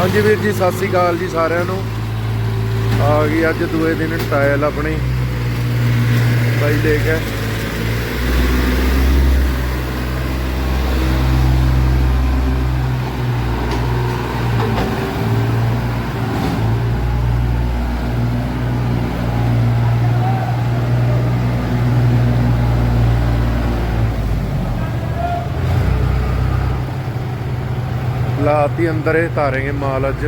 ਹਾਂਜੀ ਵੀਰ ਜੀ, ਸਤਿ ਸ੍ਰੀ ਅਕਾਲ ਜੀ ਸਾਰਿਆਂ ਨੂੰ। ਆ ਗਈ ਅੱਜ ਦੂਏ ਦਿਨ ਟਾਇਲ ਆਪਣੀ। ਬਾਈ ਲੈ ਕੇ ਲਾਤੀ ਅੰਦਰ ਇਹ ਤਾਰੇਂਗੇ ਮਾਲ ਅੱਜ।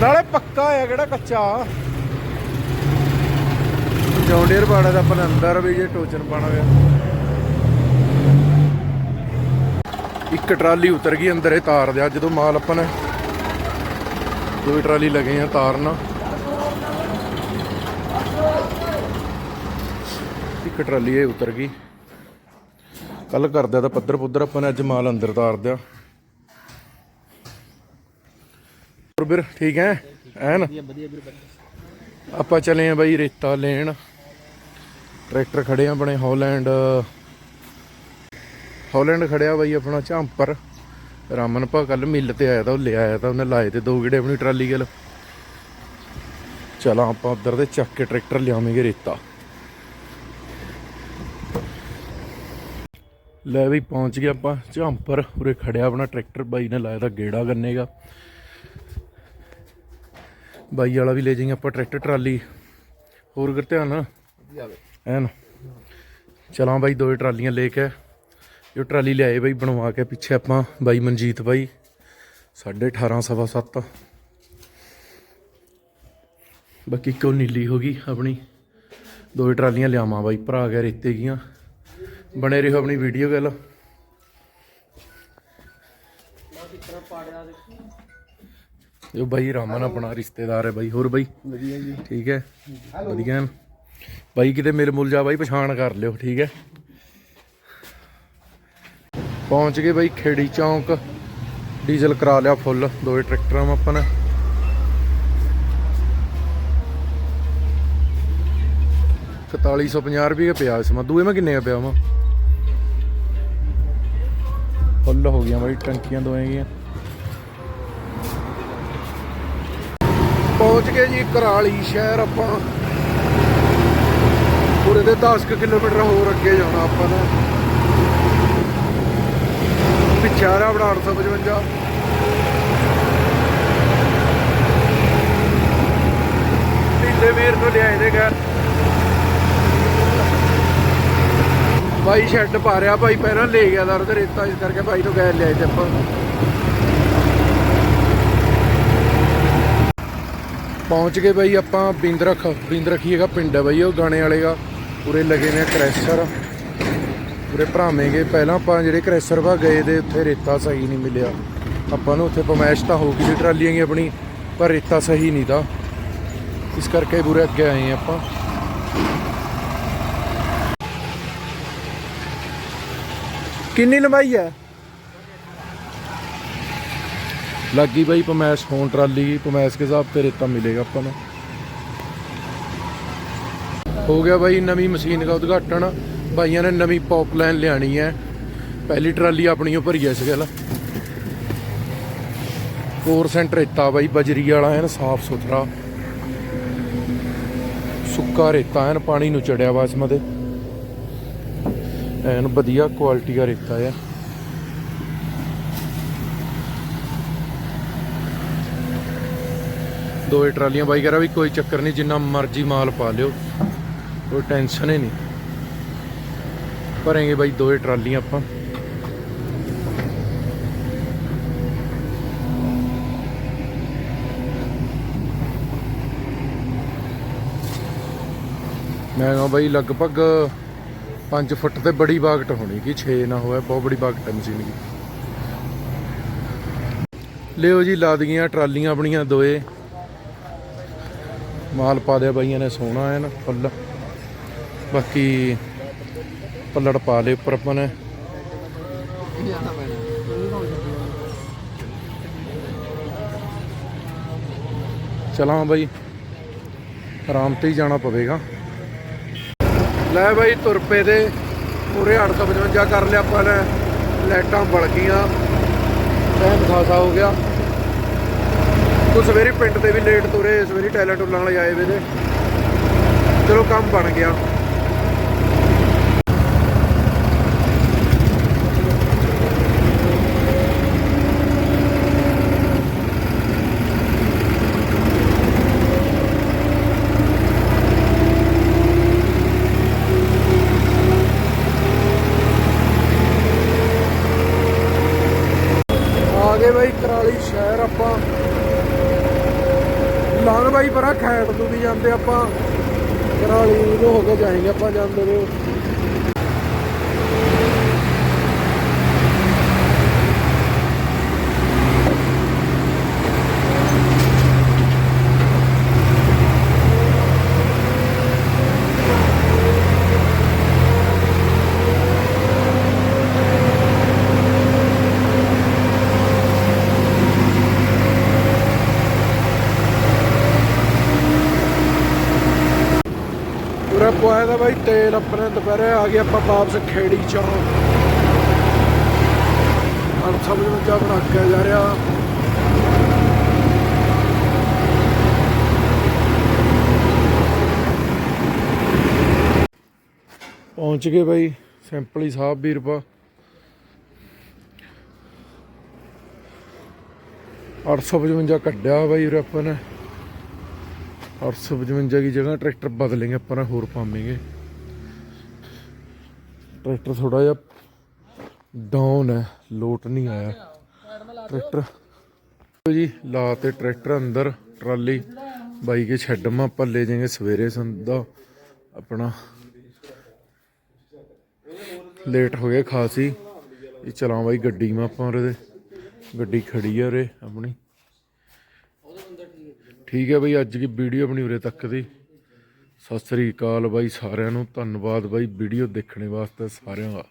ਨਾਲੇ ਪੱਕਾ ਆ ਕਿਹੜਾ ਕੱਚਾ? ਜੌਂਡੀਅਰ ਬਾੜਾ ਦਾ ਆਪਣਾ ਅੰਦਰ ਵੀ ਜੇ ਟੋਚਨ ਬਣਾ ਹੋਇਆ। ਇੱਕ ਟਰਾਲੀ ਉਤਰ ਗਈ ਅੰਦਰ ਇਹ ਤਾਰ ਦਿਆ ਜਦੋਂ ਮਾਲ ਆਪਾਂ ਨੇ ਦੋ ਟਰਾਲੀ ਲਗੇ ਆ ਤਾਰਨ ਇੱਕ ਟਰਾਲੀ ਇਹ ਉਤਰ ਗਈ। ਕੱਲ ਕਰਦਿਆ ਤਾਂ ਪੱਧਰ ਪੁੱਧਰ ਆਪਾਂ ਨੇ ਅੱਜ ਮਾਲ ਅੰਦਰ ਤਾਰ ਦਿਆ ਹੋਰ ਵੀਰ ਠੀਕ ਹੈ? ਐਨ? ਆਪਾਂ ਚੱਲੇ ਆ ਬਾਈ ਰੇਤਾ ਲੈਣ। ਟਰੈਕਟਰ ਖੜੇ ਆ ਆਪਣੇ ਹਾਲੈਂਡ। ਹਾਲੈਂਡ ਖੜਿਆ ਬਾਈ ਆਪਣਾ ਝਾਂਪਰ। ਰਾਮਨ ਭਾ ਕੱਲ ਮਿੱਲ ਤੇ ਆਇਆ ਤਾਂ ਉਹ ਲੈ ਆਇਆ ਤਾਂ ਉਹਨੇ ਲਾਏ ਤੇ ਦੋ ਗੇੜੇ ਆਪਣੀ ਟਰਾਲੀ ਗਲ ਚਲਾਂ ਆਪਾਂ ਉਧਰ ਦੇ ਚੱਕ ਕੇ ਟਰੈਕਟਰ ਲਿਆਵਾਂਗੇ ਰੇਤਾ। ਲੈ ਵੀ ਪਹੁੰਚ ਗਏ ਆਪਾਂ ਝਾਂਪਰ ਉਰੇ ਖੜਿਆ ਆਪਣਾ ਟਰੈਕਟਰ ਬਾਈ ਨੇ ਲਾਇਆ ਤਾਂ ਗੇੜਾ ਗੰਨੇਗਾ। ਬਾਈ ਵਾਲਾ ਵੀ ਲੈ ਜਾਈਏ ਆਪਾਂ ਟਰੈਕਟਰ ਟਰਾਲੀ। ਹੋਰ ਕਰ ਧਿਆਨ ਐਨ। ਚਲਾਂ ਬਾਈ ਦੋ ਟਰਾਲੀਆਂ ਲੈ ਕੇ। ਜੋ ਟਰਾਲੀ ਲਿਆਏ ਬਾਈ ਬਣਵਾ ਕੇ ਪਿੱਛੇ ਆਪਾਂ ਬਾਈ ਮਨਜੀਤ ਬਾਈ। 18.5 ਸਵਾ 7 ਬਾਕੀ ਇੱਕੋ ਨੀਲੀ ਹੋ ਗਈ ਆਪਣੀ। ਦੋ ਟਰਾਲੀਆਂ ਲਿਆਵਾਂ ਬਾਈ ਭਰਾ ਗਿਆ ਰੇਤੇ ਗੀਆਂ। ਬਣੇ ਰਹੋ ਆਪਣੀ ਵੀਡੀਓ ਗੱਲ ਇਹ ਬਾਈ ਰਾਮਨ ਆਪਣਾ ਰਿਸ਼ਤੇਦਾਰ ਹੈ ਬਾਈ। ਹੋਰ ਬਾਈ? ਵਧੀਆ ਜੀ। ਠੀਕ ਹੈ। ਵਧੀਆ। ਬਾਈ ਕਿਤੇ ਮੇਰੇ ਮੁੱਲ ਜਾ ਬਾਈ ਪਛਾਣ ਕਰ ਲਿਓ ਠੀਕ ਹੈ। ਪਹੁੰਚ ਗਏ ਬਾਈ ਖੇੜੀ ਚੌਂਕ। ਡੀਜ਼ਲ ਕਰਾ ਲਿਆ ਫੁੱਲ ਦੋਏ ਟਰੈਕਟਰਾਂ ਮਾ ਆਪਾਂ ਨੇ। ਸੌ ਪੰਜਾਹ ਰੁਪਏ ਪਿਆ ਇਸ ਮਾ ਦੂਏ ਮੈਂ ਕਿੰਨੇ ਪਿਆ ਵਾ? ਫੁੱਲ ਹੋ ਗਿਆ ਬਾਈ ਟੰਕੀਆਂ ਦੋਏ ਗਈਆਂ ਪਹੁੰਚ ਗਏ ਜੀ ਕਰਾਲੀ ਸ਼ਹਿਰ ਆਪਾਂ। ਪੂਰੇ ਦੇ 10 ਕੁ ਕਿਲੋਮੀਟਰ ਹੋਰ ਅੱਗੇ ਜਾਣਾ ਆਪਾਂ ਨੇ। ਪਿਛਾਰਾ ਬੜਾ 855 ਢਿੱਲੇ ਵੀਰ ਤੋਂ ਲਿਆਏ ਦੇ ਘਰ। ਬਾਈ ਸ਼ੈੱਡ ਪਾ ਰਿਹਾ ਭਾਈ ਪਹਿਲਾਂ ਲੈ ਗਿਆ ਦਰ ਰੇਤਾ, ਇਸ ਕਰਕੇ ਬਾਈ ਤੋਂ ਗੈਰ ਲਿਆਏ ਤੇ ਆਪਾਂ। ਪਹੁੰਚ ਗਏ ਬਾਈ ਆਪਾਂ ਬਿੰਦਰਖ। ਬਿੰਦਰਖੀ ਹੈਗਾ ਪਿੰਡ ਹੈ ਬਾਈ, ਉਹ ਗਾਣੇ ਵਾਲੇ ਦਾ। ਪੂਰੇ ਲਗੇ ਨੇ ਕ੍ਰੈਸ਼ਰ। ਉਰੇ ਭਰਾਵੇਂਗੇ ਪਹਿਲਾਂ ਆਪਾਂ ਜਿਹੜੇ ਕ੍ਰੈਸ਼ਰ ਵਾ ਗਏ ਦੇ ਉੱਥੇ ਰੇਤਾ ਸਹੀ ਨਹੀਂ ਮਿਲਿਆ। ਆਪਾਂ ਨੂੰ ਉੱਥੇ ਪਮੈਸ਼ ਤਾਂ ਹੋ ਗਈ ਸੀ ਟਰਾਲੀਆਂ ਹੀ ਆਪਣੀ, ਪਰ ਰੇਤਾ ਸਹੀ ਨਹੀਂ ਦਾ। ਇਸ ਕਰਕੇ ਪੂਰੇ ਅੱਗੇ ਆਏ ਹਾਂ ਆਪਾਂ। ਕਿੰਨੀ ਲੰਬਾਈ ਹੈ? ਲੱਗੀ ਬਾਈ ਪਮੈਸ਼, ਹੋਣ ਟਰਾਲੀ, ਪਮੈਸ਼ ਕੇ ਹਿਸਾਬ ਤੇ ਰੇਤਾ ਮਿਲੇਗਾ ਆਪਾਂ ਨੂੰ। ਹੋ ਗਿਆ ਬਾਈ ਨਵੀਂ ਮਸ਼ੀਨ ਦਾ ਉਦਘਾਟਨ। ਬਾਈਆਂ ਨੇ ਨਵੀਂ ਪੌਪ ਲਾਈਨ ਲਿਆਣੀ ਹੈ। ਪਹਿਲੀ ਟਰਾਲੀ ਆਪਣੀ ਓ ਭਰੀ ਐ ਇਸ ਗੱਲ। 4% ਰੇਤਾ ਬਾਈ, ਬਜਰੀ ਵਾਲਾ ਐਨ ਸਾਫ਼ ਸੁਥਰਾ। ਸੁੱਕਾ ਰੇਤਾ ਐਨ, ਪਾਣੀ ਨੂੰ ਚੜਿਆ ਵਾ ਇਸ ਮਤੇ। ਐਨ ਵਧੀਆ ਕੁਆਲਿਟੀ ਦਾ ਰੇਤਾ ਆ। ਦੋਏ ਟਰਾਲੀਆਂ ਬਾਈ ਕਰਾ ਵੀ ਕੋਈ ਚੱਕਰ ਨਹੀਂ, ਜਿੰਨਾ ਮਰਜ਼ੀ ਮਾਲ ਪਾ ਲਿਓ, ਕੋਈ ਟੈਨਸ਼ਨ ਹੀ ਨਹੀਂ। ਭਰਾਂਗੇ ਬਾਈ ਦੋਏ ਟਰਾਲੀਆਂ ਆਪਾਂ। ਮੈਂ ਕਹਾਂ ਬਾਈ ਲਗਭਗ 5 ਫੁੱਟ ਤੇ ਬੜੀ ਬਾਗਟ ਹੋਣੀ ਕਿ 6 ਨਾ ਹੋਵੇ, ਬਹੁਤ ਬੜੀ ਬਾਗਟ ਹੈ ਮਸ਼ੀਨ ਦੀ ਲਿਓ ਜੀ, ਲਾ ਦਈਆਂ ਟਰਾਲੀਆਂ ਆਪਣੀਆਂ ਦੋਏ। ਮਾਲ ਪਾ ਲਿਆ ਬਾਈਆਂ ਨੇ, ਸੋਹਣਾ ਹੈ ਨਾ ਫੁੱਲ। ਬਾਕੀ ਪੱਲੜ ਪਾ ਲਏ ਉੱਪਰ ਆਪਾਂ ਨੇ। ਚਲਾਂ ਬਾਈ, ਆਰਾਮ ਤੇ ਹੀ ਜਾਣਾ ਪਵੇਗਾ। ਲੈ ਬਾਈ, ਤੁਰ ਪਏ ਦੇ ਪੂਰੇ 855 ਕਰ ਲਿਆ ਆਪਾਂ ਨੇ। ਲਾਈਟਾਂ ਬਲ ਗਈਆਂ। ਟਾਈਮ ਖਾਸਾ ਹੋ ਗਿਆ। ਤੋ ਸਵੇਰੇ ਪਿੰਡ ਤੇ ਵੀ ਲੇਟ ਤੁਰੇ, ਸਵੇਰੇ ਟਾਇਲਟ ਟੁੱਲਾਂ ਵਾਲੇ ਆਏ ਵੇ ਤੇ ਚਲੋ ਕੰਮ ਬਣ ਗਿਆ ਆ ਗਏ ਬਾਈ ਕਰਾਲੀ ਸ਼ਹਿਰ ਆਪਾਂ। ਲੰਘ ਬਾਈ ਪਰਾਂ ਖੈਟ ਨੂੰ ਵੀ ਜਾਂਦੇ ਆਪਾਂ। ਕਰਾਲੀ ਨੂੰ ਹੋ ਕੇ ਜਾਏਗੇ ਆਪਾਂ ਜਾਂਦੇ ਨੇ। ਪੂਰਾ ਪੁਆਇਆ ਦਾ ਬਾਈ ਤੇਲ ਆਪਣੇ ਦੁਪਹਿਰੇ ਆ ਗਏ ਆਪਾਂ ਵਾਪਸ ਖੇੜੀ ਚੋਂ। ਹਰ ਸਭ ਨੂੰ ਜਾ ਬਣਾ ਕੇ ਜਾ ਰਿਹਾ। ਪਹੁੰਚ ਗਏ ਬਾਈ ਸਿੰਪਲੀ ਸਾਹਿਬ ਵੀਰਪਾ 855 ਕੱਢਿਆ ਬਾਈ ਉਰੇ ਆਪਾਂ ਨੇ। 855 ਦੀ ਜਗ੍ਹਾ ਟਰੈਕਟਰ ਬਦਲेंगे ਆਪਾਂ ਨਾ ਹੋਰ ਪਾਵਾਂਗੇ। ਟਰੈਕਟਰ ਥੋੜਾ ਜਿਹਾ ਡਾਊਨ ਹੈ, ਲੋਟ ਨਹੀਂ ਆਇਆ। ਟਰੈਕਟਰ ਲਓ ਜੀ, ਲਾ ਤੇ ਟਰੈਕਟਰ ਅੰਦਰ, ਟਰਾਲੀ, ਬਾਈ ਕੇ ਛੱਡ ਮਾ, ਆਪਾਂ ਲੈ ਜਾਵਾਂਗੇ ਸਵੇਰੇ ਸੰਦਾ ਆਪਣਾ ਲੇਟ ਹੋ ਗਿਆ ਖਾਸੀ। ਇਹ ਚਲਾਂ ਬਾਈ ਗੱਡੀ ਮਾ ਆਪਾਂ ਉਰੇ ਦੇ। ਗੱਡੀ ਖੜੀ ਆ ਉਰੇ ਆਪਣੀ। ਠੀਕ ਹੈ ਬਈ, ਅੱਜ ਦੀ ਵੀਡੀਓ ਆਪਣੀ ਉਰੇ ਤੱਕ ਦੀ। ਸਤਿ ਸ੍ਰੀ ਅਕਾਲ ਬਾਈ ਸਾਰਿਆਂ ਨੂੰ, ਧੰਨਵਾਦ ਬਾਈ ਵੀਡੀਓ ਦੇਖਣ ਵਾਸਤੇ ਸਾਰਿਆਂ ਦਾ।